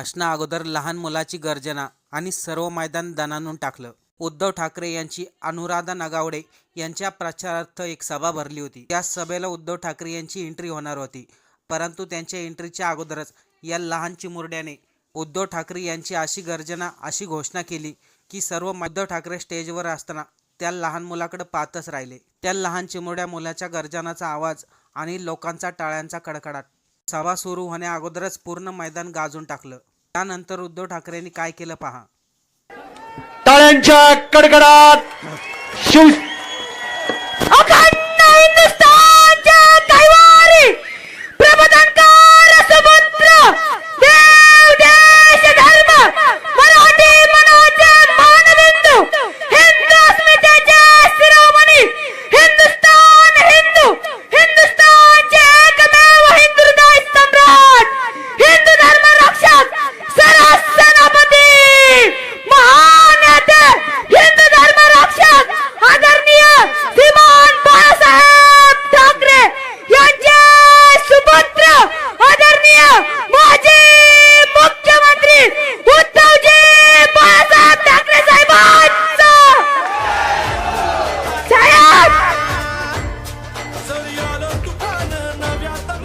भाषणा अगोदर लहान मुलाची गर्जना आणि सर्व मैदान दणानून टाकलं. उद्धव ठाकरे यांची अनुराधा नगावडे यांच्या प्रचारार्थ एक सभा भरली होती. त्या सभेला उद्धव ठाकरे यांची एंट्री होणार होती. परंतु त्यांच्या एंट्रीच्या अगोदरच या लहान चिमुरड्याने उद्धव ठाकरे यांची अशी गर्जना अशी घोषणा केली की सर्व उद्धव ठाकरे स्टेजवर असताना त्या लहान मुलाकडे पाहतच राहिले. त्या लहान चिमुरड्या मुलाच्या गर्जनाचा आवाज आणि लोकांचा टाळ्यांचा कडकडाट सभा सुरू होण्या अगोदरच पूर्ण मैदान गाजून टाकलं. त्यानंतर उद्धव ठाकरेंनी काय केलं पहा? टाळ्यांच्या कडकडात शिव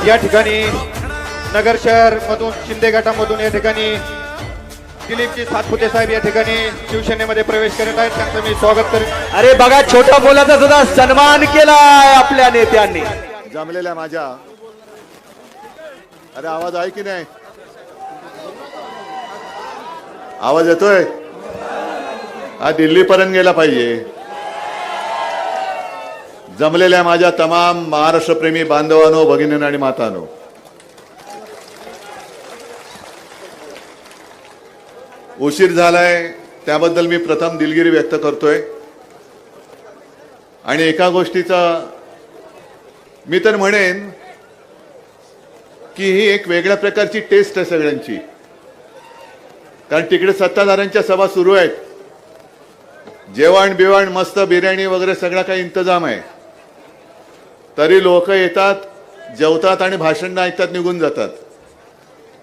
या ठिकाणी नगर शहर मधून शिंदे गटामधून या ठिकाणी दिलीपजी सातपुते साहेब या ठिकाणी शिवसेनेमध्ये प्रवेश करत आहेत. त्यांचं मी स्वागत करेन. अरे बघा छोट्या मुलाचा सुद्धा सन्मान केलाय आपल्या नेत्यांनी. जमलेल्या माझ्या. अरे आवाज आहे की नाही? आवाज येतोय? हा दिल्ली पर्यंत गेला पाहिजे. जमलेल्या माझ्या तमाम महाराष्ट्रप्रेमी बांधवांनो भगिनींनो आणि मातानो. उशीर झालाय त्याबद्दल मी प्रथम दिलगिरी व्यक्त करतोय. आणि एका गोष्टीचा मी तर म्हणेन की ही एक वेगळ्या प्रकारची टेस्ट आहे सगळ्यांची. कारण तिकडे सत्ताधाऱ्यांच्या सभा सुरू आहेत. जेवण बिवण मस्त बिर्याणी वगैरे सगळा काही इंतजाम आहे. तरी लोक येतात जेवतात आणि भाषण ऐकतात निघून जातात.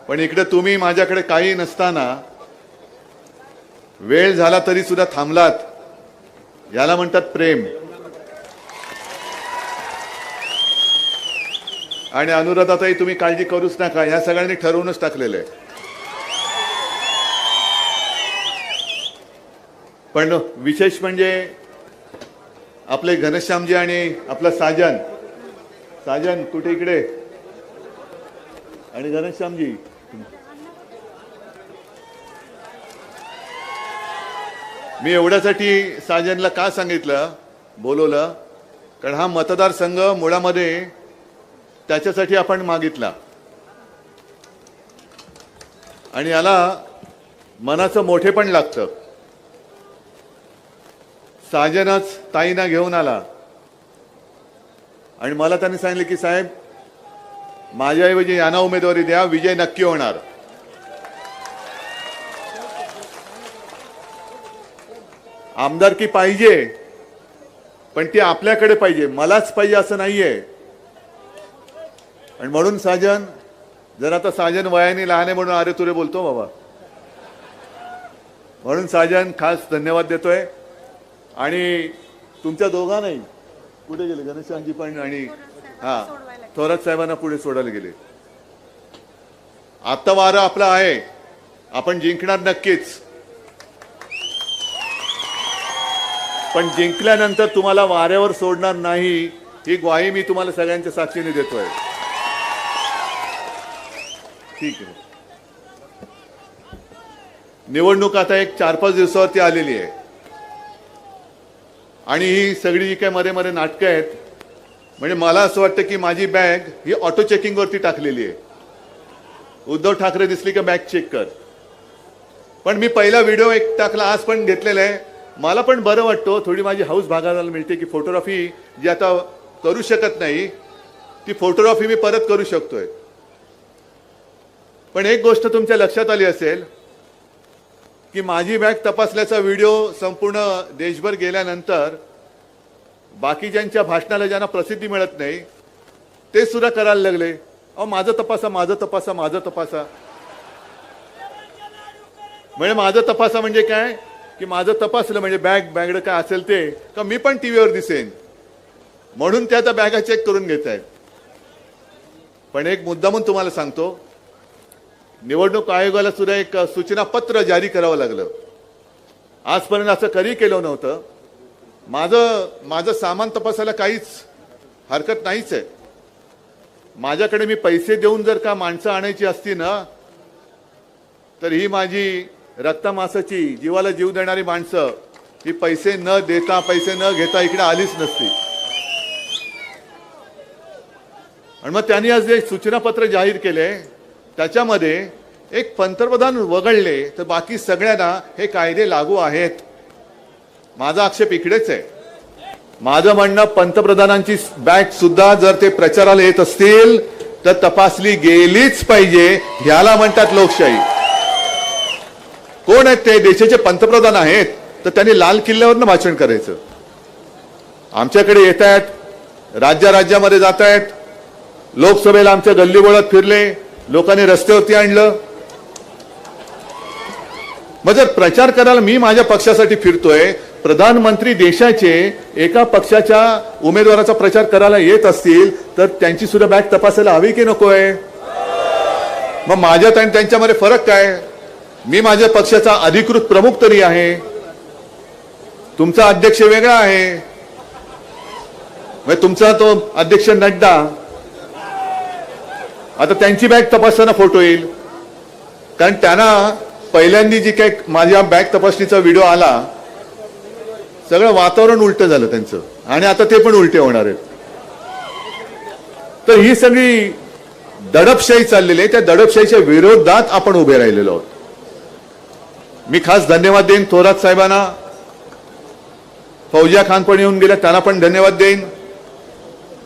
पण इकडे तुम्ही माझ्याकडे काही नसताना वेळ झाला तरी सुद्धा थांबलात. याला म्हणतात प्रेम. आणि अनुराधाताई तुम्ही काळजी करूच नका. ह्या सगळ्यांनी ठरवूनच टाकलेलं आहे. पण विशेष म्हणजे आपले घनश्यामजी आणि आपला साजन साजन कुठे इकडे? आणि घनश्यामजी. मी एवढ्यासाठी साजनला का सांगितलं? बोलवलं. कारण हा मतदारसंघ मुळामध्ये त्याच्यासाठी आपण मागितला. आणि याला मनाचं मोठे पण लागतं. साजनच ताईना घेऊन आला. आणि मला त्यांनी सांगितले की साहेब माझ्याऐवजी यांना उमेदवारी द्या विजय नक्की होणार. आमदारकी पाहिजे पण ती आपल्याकडे पाहिजे मलाच पाहिजे असं नाहीये. आणि म्हणून साजन जर आता साजन वयाने लहान आहे म्हणून अरे तुरे बोलतो बाबा. म्हणून साजन खास धन्यवाद देतोय. आणि तुमच्या दोघांनाही कुठे गेले घनश्यामजी पण आणि हा थोरात साहेबांना पुढे सोडायला गेले. आता वारं आपलं आहे. आपण जिंकणार नक्कीच. पण जिंकल्यानंतर तुम्हाला वाऱ्यावर सोडणार नाही ही ग्वाही मी तुम्हाला सगळ्यांच्या साक्षीने देतोय. ठीक आहे. निवडणूक आता एक चार पाच दिवसावरती आलेली आहे. आणि ही सगळी जी काय मध्ये मध्ये नाटकं आहेत म्हणजे मला असं वाटतं की माझी बॅग ही ऑटो चेकिंगवरती टाकलेली आहे. उद्धव ठाकरे दिसली का बॅग चेक कर. पण मी पहिला व्हिडिओ एक टाकला आज पण घेतलेला आहे. मला पण बरं वाटतं थोडी माझी हाऊस भागायला मिळते की फोटोग्राफी जी आता करू शकत नाही ती फोटोग्राफी मी परत करू शकतोय. पण एक गोष्ट तुमच्या लक्षात आली असेल की माझी बॅग तपासल्याचा व्हिडिओ संपूर्ण देशभर गेल्यानंतर बाकीच्यांच्या भाषणाला ज्यांना प्रसिद्धी मिळत नाही ते सुद्धा करायला लागले. अहो माझं तपासा माझं तपासा माझं तपासा. म्हणजे माझं तपासा म्हणजे काय? की माझं तपासलं म्हणजे बॅग बॅगड काय असेल ते का मी पण टीव्हीवर दिसेन. म्हणून त्या त्या बॅगा चेक करून घेत आहेत पण एक मुद्दा म्हणून तुम्हाला सांगतो निवडणूक आयोगाला सुद्धा एक सूचना पत्र जारी करावं लागलं. आजपर्यंत असं कधी केलं नव्हतं. माझं माझं सामान तपासायला काहीच हरकत नाहीच आहे. माझ्याकडे मी पैसे देऊन जर का माणसं आणायची असती ना तर ही माझी रक्तमासाची जीवाला जीव देणारी माणसं ही पैसे न देता पैसे न घेता इकडे आलीच नसती. आणि मग त्यांनी आज जे सूचनापत्र जाहीर केले त्याच्यामध्ये एक पंतप्रधान वगळले तर बाकी सगळ्यांना हे कायदे लागू आहेत. माझा आक्षेप इकडेच आहे. माझं म्हणणं पंतप्रधानांची बॅग सुद्धा जर ते प्रचाराला येत असतील तर तपासली गेलीच पाहिजे ह्याला म्हणतात लोकशाही. कोण आहेत ते? देशाचे पंतप्रधान आहेत तर त्यांनी लाल किल्ल्यावरनं भाषण करायचं. आमच्याकडे येत आहेत राज्या राज्यामध्ये जात आहेत लोकसभेला आमच्या गल्लीबोळात फिरले लोकांनी रस्त्यावरती आणलं. मग जर प्रचार करायला मी माझ्या पक्षासाठी फिरतोय प्रधानमंत्री देशाचे एका पक्षाच्या उमेदवाराचा प्रचार करायला येत असतील तर त्यांची सुद्धा बॅग तपासायला हवी की नकोय? मग माझ्यात आणि त्यांच्यामध्ये फरक काय? मी माझ्या पक्षाचा अधिकृत प्रमुख तरी आहे. तुमचा अध्यक्ष वेगळा आहे. तुमचा तो अध्यक्ष नड्डा आता त्यांची बॅग तपासताना फोटो येईल. कारण त्यांना पहिल्यांदी जी काही माझ्या बॅग तपासणीचा व्हिडिओ आला सगळं वातावरण उलट झालं त्यांचं. आणि आता ते पण उलटे होणार आहेत. तर ही सगळी दडपशाही चाललेली आहे. त्या दडपशाहीच्या विरोधात आपण उभे राहिलेलो आहोत. मी खास धन्यवाद देईन थोरात साहेबांना. फौजिया खान पण येऊन गेल्या त्यांना पण धन्यवाद देईन.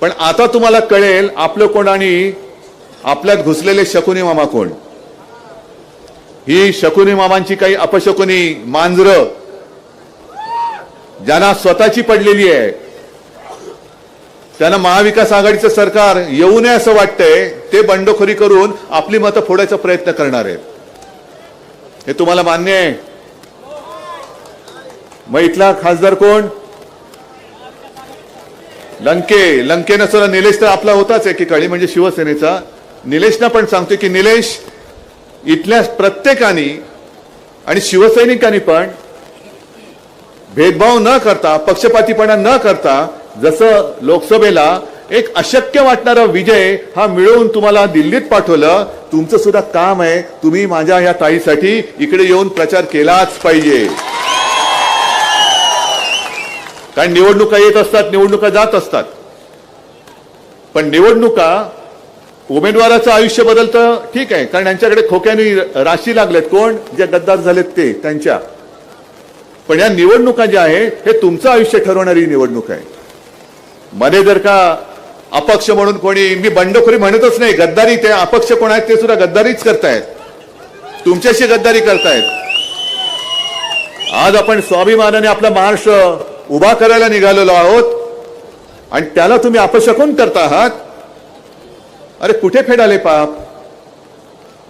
पण आता तुम्हाला कळेल आपलं कोण आणि आपल्यात घुसलेले शकुनी मामा कोण? ही शकुनी मामांची काही अपशकुनी मांजरं ज्यांना स्वतःची पडलेली आहे. त्यांना महाविकास आघाडीचं सरकार येऊ नये असं वाटतंय ते बंडखोरी करून आपली मतं फोडायचा प्रयत्न करणार आहेत. हे तुम्हाला मान्य आहे. मग इथला खासदार कोण? लंके. लंके नसताना निलेश तर आपला होताच एकेकाळी म्हणजे शिवसेनेचा. निलेशना पण सांगतो की निलेश इथल्या प्रत्येकाने आणि शिवसैनिकांनी पण भेदभाव न करता पक्षपातीपणा न करता जसं लोकसभेला एक अशक्य वाटणारा विजय हा मिळवून तुम्हाला दिल्लीत पाठवलं तुमचं सुद्धा काम आहे. तुम्ही माझ्या या ताईसाठी इकडे येऊन प्रचार केलाच पाहिजे. कारण निवडणुका येत असतात निवडणुका जात असतात. पण निवडणुका उमेदवाराचं आयुष्य बदलतं ठीक आहे. कारण यांच्याकडे खोक्याने राशी लागलेत. कोण? जे गद्दार झालेत ते त्यांच्या. पण या निवडणुका ज्या आहेत हे तुमचं आयुष्य ठरवणारी निवडणूक आहे. मध्ये जर का अपक्ष म्हणून कोणी मी बंडखोरी म्हणतच नाही. गद्दारी ते अपक्ष कोण आहेत ते सुद्धा गद्दारीच करतायत. तुमच्याशी गद्दारी करतायत. आज आपण स्वाभिमानाने आपला महाराष्ट्र उभा करायला निघालेलो आहोत. आणि त्याला तुम्ही अपशकून करता आहात? अरे कुठे फेडाले पाप?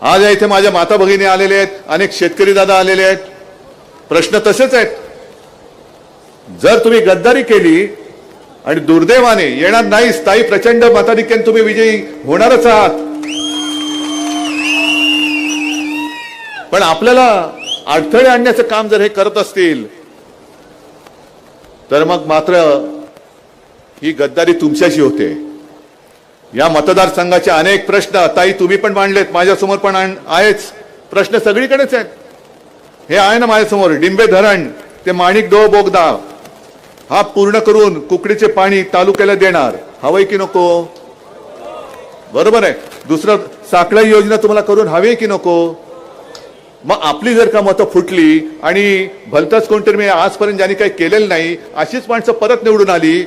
आज या इथे माझ्या माता भगिनी आलेले आहेत अनेक शेतकरी दादा आलेले आहेत. प्रश्न तसेच आहेत. जर तुम्ही गद्दारी केली आणि दुर्दैवाने येणार नाही स्थायी प्रचंड मताधिक्याने तुम्ही विजयी होणारच आहात. पण आपल्याला अडथळे आणण्याचं काम जर हे करत असतील तर मग मात्र ही गद्दारी तुमच्याशी होते. या मतदारसंघाचे अनेक प्रश्न ताई तुम्ही पण मांडलेत माझ्यासमोर पण आण- आहेच. प्रश्न सगळीकडेच आहेत. हे आहे ना माझ्यासमोर डिंबे धरण ते माणिक डो बोगदा. हा पूर्ण करून कुकडीचे पाणी तालुक्याला देणार. हवंय की नको? बरोबर आहे. दुसरं साखळी योजना तुम्हाला करून हवी की नको? मग आपली जर का मतं फुटली आणि भलताच कोणतरी मी आजपर्यंत ज्यांनी काही केलेलं नाही अशीच माणसं परत निवडून आली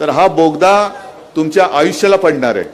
तर हा बोगदा तुमच्या आयुष्याला पडणार आहे.